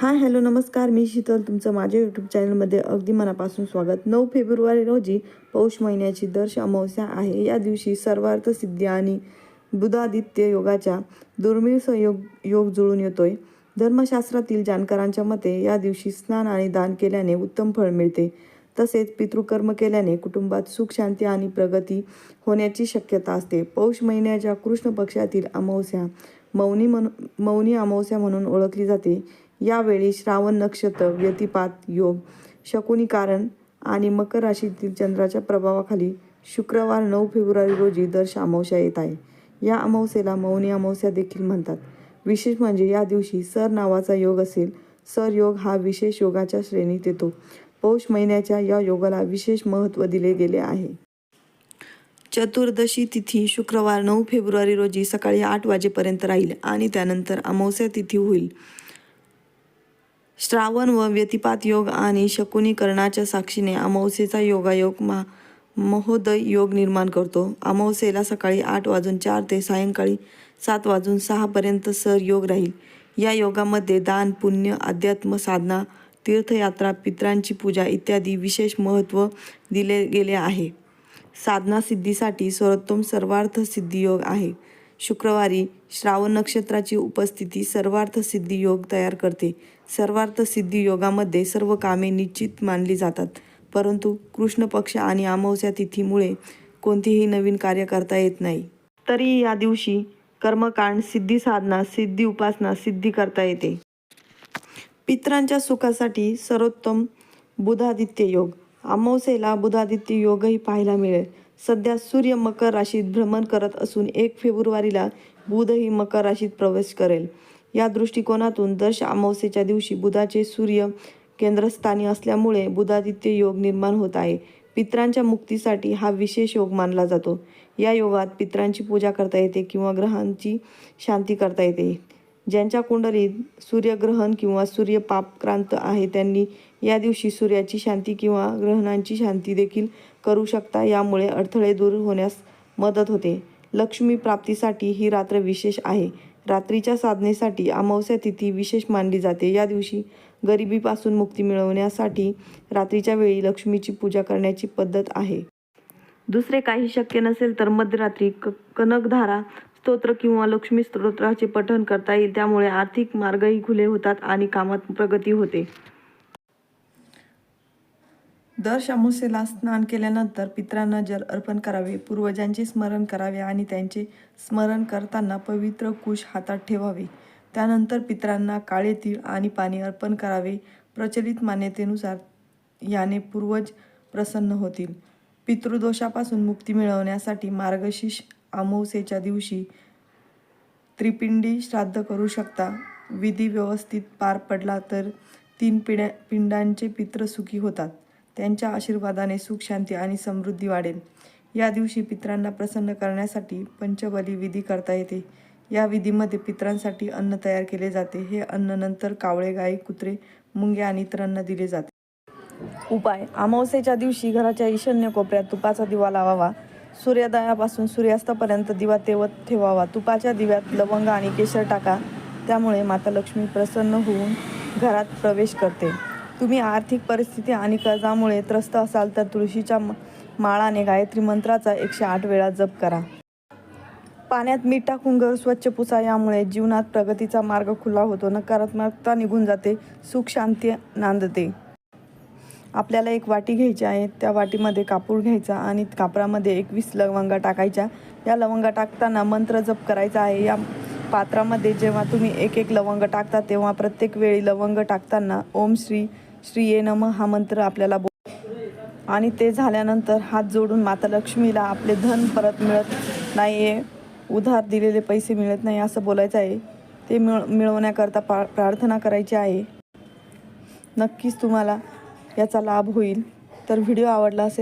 Hi hello नमस्कार. मी शीतल तुमचं माझ्या यूट्यूब चॅनलमध्ये अगदी मनापासून स्वागत. नऊ फेब्रुवारी रोजी पौष महिन्याची दर्श अमावस्या आहे. या दिवशी सर्वार्थ सिद्धी आणि बुधादित्य योगाच्या दुर्मिळ संयोग योग जुळून येतोय. धर्मशास्त्रातील जाणकारांच्या मते या दिवशी स्नान आणि दान केल्याने उत्तम फळ मिळते. तसेच पितृकर्म केल्याने कुटुंबात सुख शांती आणि प्रगती होण्याची शक्यता असते. पौष महिन्याच्या कृष्ण पक्षातील अमावस्या मौनी मन मौनी अमावस्या म्हणून ओळखली जाते. यावेळी श्रावण नक्षत्र व्यतिपात योग शकुनी कारण आणि मकर राशीतील चंद्राच्या प्रभावाखाली शुक्रवार नऊ फेब्रुवारी रोजी दर अमावस्या येत आहे. या अमावस्येला मौनी अमावस्या देखील म्हणतात. विशेष म्हणजे या दिवशी सर नावाचा योग असेल सर योग हा विशेष योगाच्या श्रेणीत येतो. पौष महिन्याच्या या योगाला विशेष महत्त्व दिले गेले आहे. चतुर्दशी तिथी शुक्रवार नऊ फेब्रुवारी रोजी सकाळी आठ वाजेपर्यंत राहील आणि त्यानंतर अमावस्या तिथी होईल. श्रावण व व्यतिपात योग आणि शकुनीकरणाच्या साक्षीने अमावस्येचा योगायोग मा महोदय योग निर्माण करतो. अमावस्येला सकाळी आठ वाजून चार ते सायंकाळी सात वाजून सहापर्यंत सर योग राहील. या योगामध्ये दान पुण्य अध्यात्म साधना तीर्थयात्रा पित्रांची पूजा इत्यादी विशेष महत्त्व दिले गेले आहे. साधना सिद्धीसाठी सर्वोत्तम सर्वार्थ सिद्धी योग आहे. शुक्रवारी श्रावण नक्षत्राची उपस्थिती सर्वार्थ सिद्धी योग तयार करते. सर्वार्थ सिद्धी योगामध्ये सर्व कामे निश्चित मानली जातात. परंतु कृष्ण पक्ष आणि अमावस्या तिथीमुळे कोणतीही नवीन कार्य करता येत नाही. तरी या दिवशी कर्मकांड सिद्धी साधना सिद्धी उपासना सिद्धी करता येते. पित्रांच्या सुखासाठी सर्वोत्तम बुधादित्य योग. अमावस्येला बुधादित्य योगही पाहायला मिळेल. सध्या सूर्य मकर राशीत भ्रमण करत असून एक फेब्रुवारीला बुधही मकर राशीत प्रवेश करेल. या दृष्टिकोनातून दश अमावस्येच्या दिवशी बुधाचे सूर्य केंद्रस्थानी असल्यामुळे बुधादित्य योग निर्माण होत आहे. पित्रांच्या मुक्तीसाठी हा विशेष योग मानला जातो. या योगात पित्रांची पूजा करता येते किंवा ग्रहांची शांती करता येते. ज्यांच्या कुंडलीत सूर्यग्रहण किंवा सूर्यपापक्रांत आहे त्यांनी या दिवशी सूर्याची शांती किंवा ग्रहणांची शांती देखील करू शकता. यामुळे अडथळे दूर होण्यास मदत होते. लक्ष्मी प्राप्तीसाठी ही रात्र विशेष आहे. रात्रीच्या साधनेसाठी अमावस्या तिथी विशेष मानली जाते. या दिवशी गरिबीपासून मुक्ती मिळवण्यासाठी रात्रीच्या वेळी लक्ष्मीची पूजा करण्याची पद्धत आहे. दुसरे काही शक्य नसेल तर मध्यरात्री क कनकधारा स्तोत्र किंवा लक्ष्मी स्तोत्राचे पठण करता येईल. त्यामुळे आर्थिक मार्गही खुले होतात आणि कामात प्रगती होते. दर शामुसेला स्नान केल्यानंतर पित्रांना जल अर्पण करावे पूर्वजांचे स्मरण करावे आणि त्यांचे स्मरण करताना पवित्र कुश हातात ठेवावे. त्यानंतर पित्रांना काळे तीळ आणि पाणी अर्पण करावे. प्रचलित मान्यतेनुसार याने पूर्वज प्रसन्न होतील. पितृदोषापासून मुक्ती मिळवण्यासाठी मार्गशीर्ष अमावस्येच्या दिवशी त्रिपिंडी श्राद्ध करू शकता. विधी व्यवस्थित पार पडला तर तीन पिढ्या पिंडांचे पित्र सुखी होतात. त्यांच्या आशीर्वादाने सुख शांती आणि समृद्धी वाढेल. या दिवशी पित्रांना प्रसन्न करण्यासाठी पंचबली विधी करता येते. या विधीमध्ये पित्रांसाठी अन्न तयार केले जाते. हे अन्न नंतर कावळे गाई कुत्रे मुंग्या आणि इतरांना दिले जाते. उपाय. अमावस्येच्या दिवशी घराच्या ईशान्य कोपऱ्यात तुपाचा दिवा लावावा. सूर्योदयापासून सूर्यास्तापर्यंत दिवा तेवत ठेवावा. तुपाच्या दिव्यात लवंग आणि केशर टाका. त्यामुळे माता लक्ष्मी प्रसन्न होऊन घरात प्रवेश करते. तुम्ही आर्थिक परिस्थिती आणि कर्जामुळे त्रस्त असाल तर तुळशीच्या माळाने गायत्री मंत्राचा एकशे आठ वेळा जप करा. पाण्यात मीठ टाकून घर स्वच्छ पुसा यामुळे जीवनात प्रगतीचा मार्ग खुला होतो. नकारात्मकता निघून जाते सुख शांती नांदते. आपल्याला एक वाटी घ्यायची आहे त्या वाटीमध्ये कापूर घ्यायचा आणि कापरामध्ये एकवीस लवंगा टाकायच्या. या लवंगा टाकताना मंत्र जप करायचा आहे. या पात्रामध्ये जेव्हा तुम्ही एक एक लवंग टाकता तेव्हा प्रत्येक वेळी लवंग टाकताना ओम श्री श्री ये नम हा मंत्र आपल्याला बोल आणि ते झाल्यानंतर हात जोडून माता लक्ष्मीला आपले धन परत मिळत नाही आहे उधार दिलेले पैसे मिळत नाही असं बोलायचं आहे. ते मिळ मिळवण्याकरता पा प्रार्थना करायची आहे. नक्कीच तुम्हाला याचा लाभ होईल. तर व्हिडिओ आवडला असेल